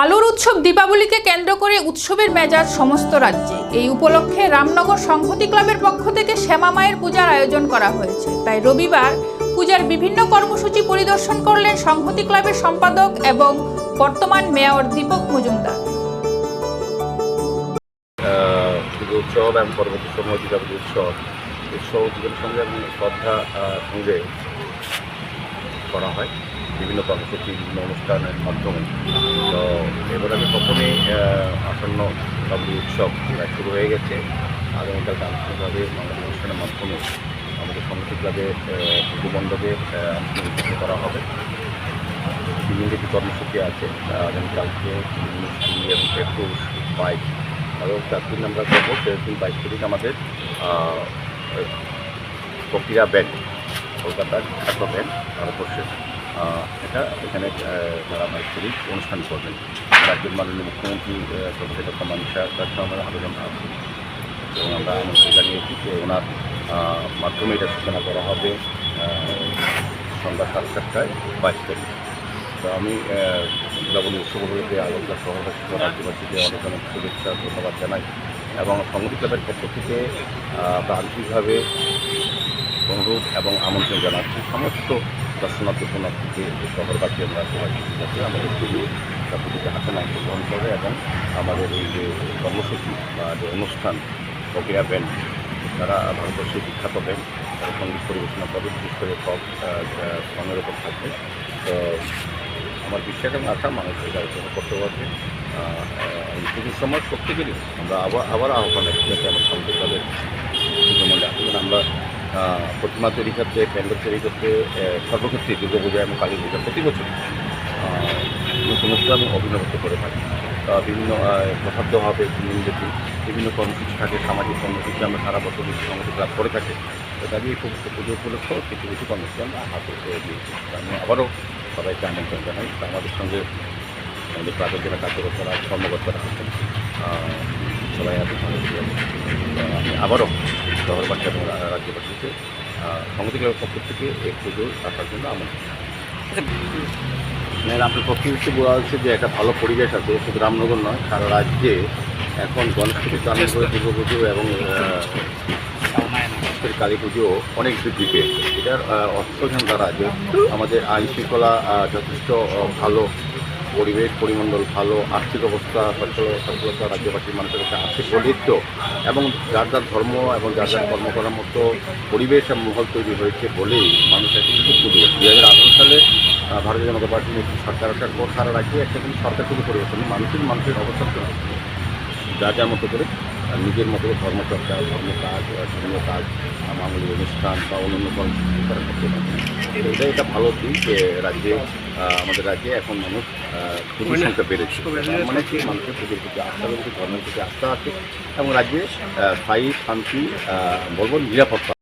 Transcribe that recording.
আলোর উৎসব দীপাবলিকে কেন্দ্র করে উৎসবের মেজাজ সমস্ত রাজ্যে। এই উপলক্ষে রামনগর সংহতি ক্লাবের পক্ষ থেকে শ্যামা মায়ের পূজার আয়োজন করা হয়েছে। তাই রবিবার পূজার বিভিন্ন কর্মসূচি পরিদর্শন করলেন সংহতি ক্লাবের সম্পাদক এবং বর্তমান মেয়র দীপক মজুমদার। উৎসব এবং পরবর্তী সময় দীপাবলি উৎসব। উৎসব সঙ্গে শ্রদ্ধা সঙ্গে করা হয়, বিভিন্ন কর্মসূচি বিভিন্ন অনুষ্ঠানের মাধ্যমে। তো এবার আগে কখনই আসন্ন দীপাবলি উৎসব শুরু হয়ে গেছে। আগামীকাল আনুষ্ঠানিকভাবে আমাদের অনুষ্ঠানের মাধ্যমে আমাদের সমিতি ক্লাবে পুজো আনুষ্ঠানিক করা হবে। বিভিন্ন যে কর্মসূচি আছে। আগামীকালকে একুশ বাইশ এবং চার দিন আমরা করব। তেরো দিন বাইশ তারিখ আমাদের প্রক্রিয়া ব্যান্ড কলকাতার খ্যাত ব্যান্ড এটা এখানে বাইশ তারিখ অনুষ্ঠান করবেন। রাজ্যের মাননীয় মুখ্যমন্ত্রী প্রফেসর ডক্টর মানুষের কাছে আমরা আবেদন এবং আমরা আমন্ত্রণ জানিয়েছি যে ওনার মাধ্যমে এটা সূচনা করা হবে সন্ধ্যা সাড়ে সাতটায় বাইশ তারিখ। তো আমি দীপাবলি উৎসবগুলোকে আলোচনা সহবাসী রাজ্যবাসীকে অনেক অনেক শুভেচ্ছা ধন্যবাদ জানাই। এবং সংগঠন ক্লাবের পক্ষ থেকে আমরা আন্তরিকভাবে অনুরোধ এবং আমন্ত্রণ জানাচ্ছি সমস্ত দর্শনার্থী শরণার্থীকে শহরবাসী আমরা সবাই যাতে আমাদের পুজো তা পুজোতে আসনে অংশগ্রহণ করে এবং আমাদের এই যে কর্মসূচি বা যে অনুষ্ঠান, প্রক্রিয়া ব্যান্ড তারা ভারতবর্ষের বিখ্যাত ব্যান্ড তারা সংগীত পরিবেশনা করে বিশেষ করে সব সঙ্গের ওপর থাকবে। তো আমার বিশ্বাস এবং আশা, মানুষ এটা আলোচনা করতে পারবে। এই সময় প্রত্যেকেরই আমরা আবার আবার আহ্বান যাতে আমার সঙ্গে তাদের আমরা প্রতিমা তৈরি করতে প্যান্ডেল তৈরি করতে সর্বক্ষেত্রে দুর্গা পূজা এবং কালী পূজা প্রতি বছর নতুন অনুষ্ঠান অভিনবত্ব করে থাকি। বিভিন্ন যথার্থভাবে দিন বিভিন্ন কর্মসূচি থাকে, সামাজিক কর্মসূচি আমরা সারা বছর সমাজে ক্লাব করে থাকি। তো দাঁড়িয়ে এই পুজো উপলক্ষেও কিছু কিছু কর্মসূচি আমরা হাতে করে দিয়েছি। আমি আবারও সবাইকে আমন্ত্রণ জানাই। আমাদের সঙ্গে আমাদের ক্লাবের যারা কার্যকর্তারা, কর্মকর্তারা আছেন। সবাই। তো আমি আবারও শহরবাসী এবং রা- রাজ্যবাসীকে সংগতি ক্লাবের পক্ষ থেকে এই পুজো আসার জন্য আমন্ত্রণ মানে আপনার পক্ষে হচ্ছে বলা হচ্ছে যে একটা ভালো পরিবেশ আছে শুধু রামনগর নয় সারা রাজ্যে এখন গণেশ পুজো চালু করে দুর্গা পুজো এবং কালী পুজো অনেক বৃদ্ধি পেয়েছে এটার আহ, অর্থ যেন দ্বারা যে আমাদের আইন শৃঙ্খলা যথেষ্ট ভালো পরিবেশ, পরিমণ্ডল ভালো, আর্থিক অবস্থা সচ্ছল সচ্ছলতা রাজ্যবাসীর মানুষের কাছে আর্থিক বলেই এবং যার যার ধর্ম এবং যার যার কর্ম করার মতো পরিবেশ এবং মহল তৈরি হয়েছে বলেই মানুষ এখন কিন্তু দু হাজার আঠারো সালে ভারতীয় জনতা পার্টি সরকার আসার পর সারা রাজ্যে একটা কিন্তু সরকার থেকে পরিবর্তন মানুষের মানুষের অবস্থা যা যার মতো করে নিজের মতো ধর্মচর্চা ধর্ম কাজ ধর্মীয় কাজ মামুলি অনুষ্ঠান বা অন্যান্য কর্মসূচি তারা করতে পারে এটা একটা ভালো দিক যে রাজ্যে আমাদের রাজ্যে এখন মানুষ খুবই সংখ্যা বেড়েছে। মানে কি? মানুষের পুজোর প্রতি আস্থা রয়েছে ধর্মের প্রতি আস্থা আছে এবং রাজ্যে স্থায়ী শান্তি বলব নিরাপত্তা